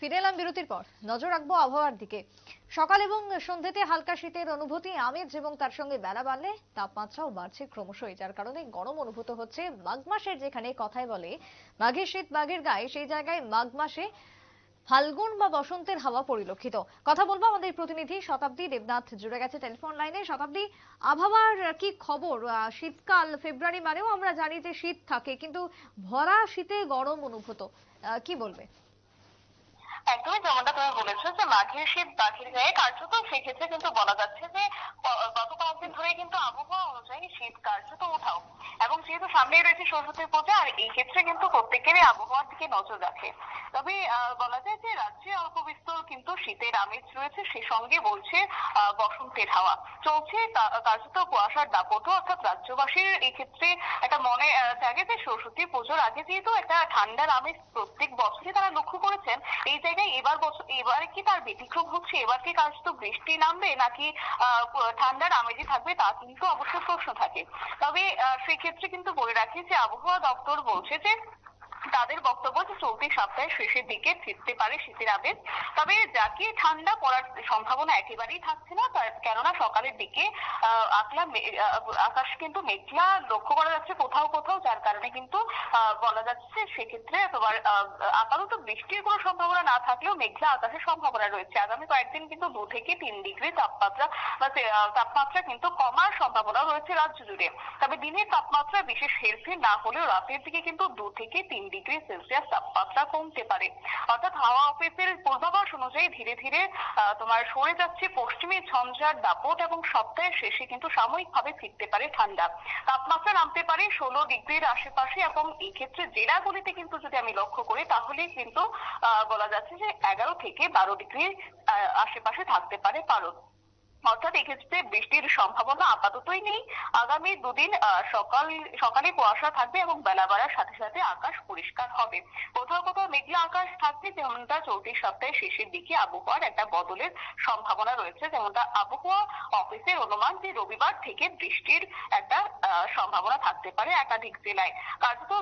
ফিরে এলাম বিরতির পর। নজর রাখব আবহাওয়ার দিকে। সকাল এবং সন্ধ্যেতে হালকা শীতের অনুভূতি, আমেজ এবং তার সঙ্গে বেলা বাড়লে তাপমাত্রাও বাড়ছে ক্রমশই, যার কারণে গরম অনুভূত হচ্ছে মাঘ মাসের যেখানে কথায় বলে, মাঘের শীত মাঘের গায়ে, সেই জায়গায় মাঘ মাসে ফাল্গুন বা বসন্তের হাওয়া পরিলক্ষিত। কথা বলব আমাদের প্রতিনিধি শতাব্দী দেবনাথ, জুড়ে গেছে টেলিফোন লাইনে। শতাব্দী, আবহাওয়ার কি খবর? শীতকাল ফেব্রুয়ারি মানেও আমরা জানি যে শীত থাকে, কিন্তু ভরা শীতে গরম অনুভূত কি বলবে? একদমই যেমনটা তুমি বলেছ যে মাঘের শীত বাঘের গায়ে কার্যত সেক্ষেত্রে কিন্তু বলা যাচ্ছে যে গত কয়েকদিন ধরে কিন্তু আবহাওয়া অনুযায়ী শীত কার্যত ওঠাও এবং যেহেতু সামনেই রয়েছে সরস্বতী পূজা, আর এই ক্ষেত্রে কিন্তু প্রত্যেকেরই আবহাওয়ার দিকে নজর রাখে। তবে বলা যায় যে রাজ্যে অল্প বিস্তর কিন্তু শীতের আমেজ রয়েছে, সে সঙ্গে বলছে বসন্তের হাওয়া। চলছে কার্যত কুয়াশার দাপটও, অর্থাৎ রাজ্যবাসীর এই ক্ষেত্রে একটা মনে জাগে যে সরস্বতী পুজোর আগে যেহেতু একটা ঠান্ডার আমেজ প্রত্যেক বছরই তারা লক্ষ্য করেছেন এই জায়গায় এবার বছর এবারে কি তার ব্যতিক্রম হচ্ছে? এবার কি কাজ তো বৃষ্টি নামবে নাকি ঠান্ডার আমেজই থাকবে? তা কিন্তু অবশ্য প্রশ্ন থাকে। তবে সেক্ষেত্রে কিন্তু বলে রাখি যে আবহাওয়া দপ্তর বলছে যে তাদের বক্তব্য যে চলতি সপ্তাহের শেষের দিকে ফিরতে পারে শীতের আবেশ তবে যাকে ঠান্ডা পড়ার সম্ভাবনা একেবারেই থাকছে না কেননা সকালের দিকে আকলা আকাশ কিন্তু মেঘলা লক্ষ্য করা যাচ্ছে কোথাও কোথাও, যার কারণে কিন্তু বলা যাচ্ছে সেক্ষেত্রে তোমার আপাতত বৃষ্টির কোনো সম্ভাবনা না থাকলেও মেঘলা আকাশের সম্ভাবনা রয়েছে। আগামী কয়েকদিন কিন্তু দু থেকে তিন ডিগ্রি তাপমাত্রা বা তাপমাত্রা কিন্তু কমার সম্ভাবনা রয়েছে রাজ্য জুড়ে। তবে দিনের তাপমাত্রা বিশেষ হেরফের না হলেও রাতের দিকে কিন্তু দু থেকে তিন ডিগ্রি সেলসিয়াস তাপমাত্রা কমতে পারে। অর্থাৎ হাওয়া অফিসের পূর্বাভাস অনুযায়ী ধীরে ধীরে তোমার সরে যাচ্ছে পশ্চিমী ঝঞ্ঝার দাপট এবং সপ্তাহের শেষে কিন্তু সাময়িকভাবে ফিরতে পারে ঠান্ডা। তাপমাত্রা নামতে পারে ষোলো ডিগ্রির আশেপাশে এবং এই ক্ষেত্রে জেলাগুলিতে কিন্তু যদি আমি লক্ষ্য করি, তাহলে কিন্তু বলা যাচ্ছে যে এগারো থেকে বারো ডিগ্রির আশেপাশে থাকতে পারে পারদ। অর্থাৎ এক্ষেত্রে বৃষ্টির সম্ভাবনা আপাততই নেই। আগামী দুদিন সকাল, সকালে কুয়াশা থাকবে এবং বেলা বাড়ার সাথে সাথে আকাশ পরিষ্কার হবে। কোথাও কোথাও মেঘলা আকাশ থাকবে যেমনটা চলতি সপ্তাহের শেষের দিকে আবহাওয়ার একটা বদলের সম্ভাবনা রয়েছে, যেমনটা আবহাওয়া অফিসের অনুমান যে রবিবার থেকে বৃষ্টির একটা সম্ভাবনা থাকতে পারে একাধিক জেলায়। কার্যত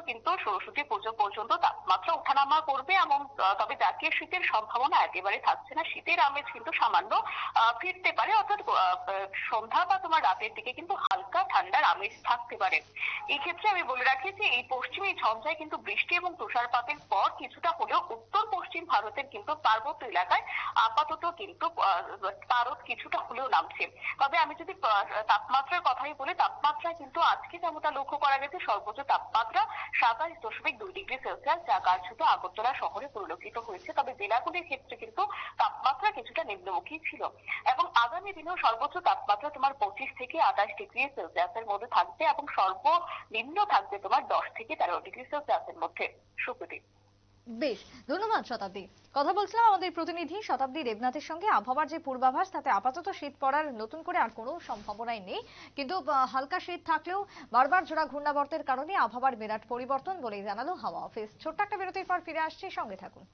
কিন্তু সরস্বতী পুজো পর্যন্ত তাপমাত্রা ওঠানামা করবে এবং তবে জাতীয় শীতের সম্ভাবনা একেবারে থাকছে না শীতের আমেজ কিন্তু সামান্য ফিরতে পারে অর্থাৎ সন্ধ্যা বা তোমার রাতের দিকে কিন্তু হালকা ঠান্ডার আমেজ থাকতে পারে এই ক্ষেত্রে আমি বলে রাখি যে এই পশ্চিমী ঝঞ্ঝায় কিন্তু বৃষ্টি এবং তুষারপাতের পর কিছুটা হলেও উত্তর পশ্চিম ভারতের কিন্তু পার্বত্য এলাকায় আপাতত কিন্তু পারদ কিছুটা হলেও নামছে তবে আমি যদি তাপমাত্রার কথাই বলি তাপমাত্রা কিন্তু আজকে যেমনটা লক্ষ্য করা গেছে, সর্বোচ্চ তাপমাত্রা সাতাশ দশমিক দুই ডিগ্রি সেলসিয়াস, যা কার্যত আগরতলা শহরে পরিলক্ষিত হয়েছে। তবে জেলাগুলির ক্ষেত্রে কিন্তু তাপমাত্রা কিছুটা নিম্নমুখী ছিল। এবং আগামী দিনেও সর্বোচ্চ তাপমাত্রা তোমার পঁচিশ থেকে আঠাশ ডিগ্রি সেলসিয়াসের মধ্যে থাকবে এবং সর্বনিম্ন থাকবে তোমার দশ থেকে তেরো ডিগ্রি সেলসিয়াসের মধ্যে। সুপ্রীতি বেশ, ধন্যবাদ শতাব্দী। কথা বলছিলাম আমাদের প্রতিনিধি শতাব্দী দেবনাথের সঙ্গে। আবহাওয়ার যে পূর্বাভাস, তাতে আপাতত শীত পড়ার, নতুন করে আর কোনো সম্ভাবনাই নেই। কিন্তু হালকা শীত থাকলেও বারবার জোড়া ঘূর্ণাবর্তের কারণে আবহাওয়ার বিরাট পরিবর্তন বলেই জানালো হাওয়া অফিস। ছোট্ট একটা বিরতির পর ফিরে আসছি, সঙ্গে থাকুন।